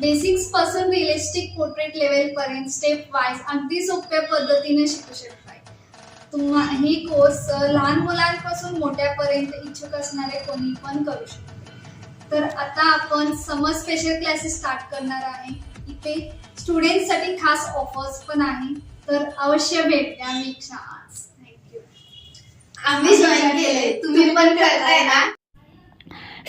बेसिक्सपासून realistic portrait level पर्यंत step wise अगदी सोप्या पद्धतीने शिकू शकताय. तुम्हा ही कोर्स लहान मुलांपासून मोठ्यापर्यंत इच्छुक असणारे कोणी पण करू शकते. तर आता आपण समर स्पेशल क्लासेस स्टार्ट करणार आहे. इथे स्टुडंटसाठी खास ऑफर्स पण आहे. तर अवश्य भेट द्या विक्षा आज थँक्यू आम्ही जॉईन केले तुम्ही पण करताय ना?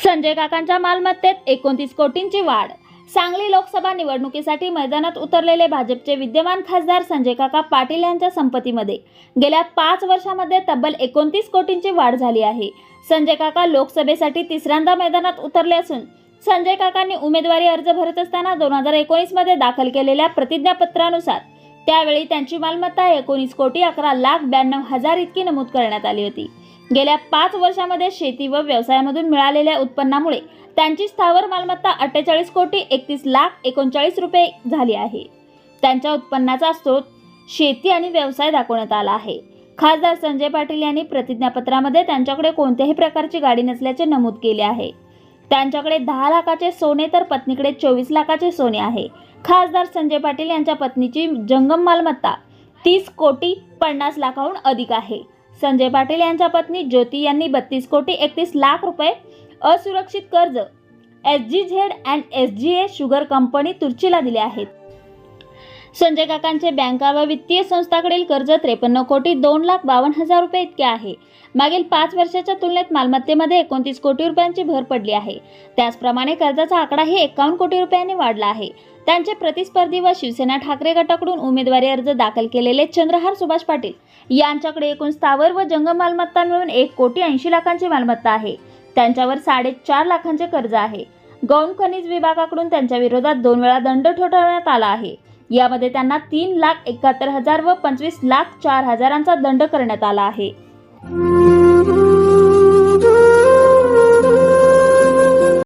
संजय काकांच्या मालमत्तेत एकोणतीस कोटींची वाढ. सांगली लोकसभा निवडणुकीसाठी मैदानात उतरलेले भाजपचे विद्यमान खासदार संजय काका पाटील यांच्या संपत्तीमध्ये गेल्या पाच वर्षामध्ये तब्बल एकोणतीस कोटींची वाढ झाली आहे. संजय काका लोकसभेसाठी तिसऱ्यांदा मैदानात उतरले असून संजय काकांनी उमेदवारी अर्ज भरत असताना दोन हजार एकोणीसमध्ये दाखल केलेल्या प्रतिज्ञापत्रानुसार त्यावेळी त्यांची मालमत्ता एकोणीस कोटी अकरा लाख ब्याण्णव हजार इतकी नमूद करण्यात आली होती. गेल्या पाच वर्षामध्ये शेती व व्यवसायामधून मिळालेल्या उत्पन्नामुळे त्यांची स्थावर मालमत्ता अठ्ठेचाळीस कोटी एकतीस लाख एकोणचाळीस रुपये झाली आहे. त्यांच्या उत्पन्नाचा स्रोत शेती आणि व्यवसाय दाखवण्यात आला आहे. खासदार संजय पाटील यांनी प्रतिज्ञापत्रामध्ये त्यांच्याकडे कोणत्याही प्रकारची गाडी नसल्याचे नमूद केले आहे. त्यांच्याकडे दहा लाखाचे सोने तर पत्नीकडे चोवीस लाखाचे सोने आहे. खासदार संजय पाटील यांच्या पत्नीची जंगम मालमत्ता तीस कोटी पन्नास लाखाहून अधिक आहे. संजय पाटील यांच्या पत्नी ज्योती यांनी बत्तीस कोटी एकतीस लाख रुपये असुरक्षित कर्ज S G Z and S G A sugar company तुर्चीला दिले आहेत. संजय काकांचे बँका व वित्तीय संस्थाकडील कर्ज त्रेपन्न कोटी दोन लाख बावन्न हजार रुपये इतके आहे. मागील पाच वर्षाच्या तुलनेत मालमत्तेमध्ये एकोणतीस कोटी रुपयांची भर पडली आहे. त्याचप्रमाणे कर्जाचा आकडाही एकावन्न कोटी रुपयांनी वाढला आहे. त्यांचे प्रतिस्पर्धी व शिवसेना ठाकरे गटाकडून उमेदवारी अर्ज दाखल केलेले चंद्रहार सुभाष पाटील यांच्याकडे एकूण स्थावर व जंगम मालमत्ता मिळून एक कोटी ऐंशी लाखांची मालमत्ता आहे. त्यांच्यावर साडेचार लाखांचे कर्ज आहे. गौण खनिज विभागाकडून त्यांच्या विरोधात दोन वेळा दंड ठोठावण्यात आला आहे. यामध्ये त्यांना तीन लाख एकाहत्तर हजार व पंचवीस लाख चार हजारांचा दंड करण्यात आला आहे.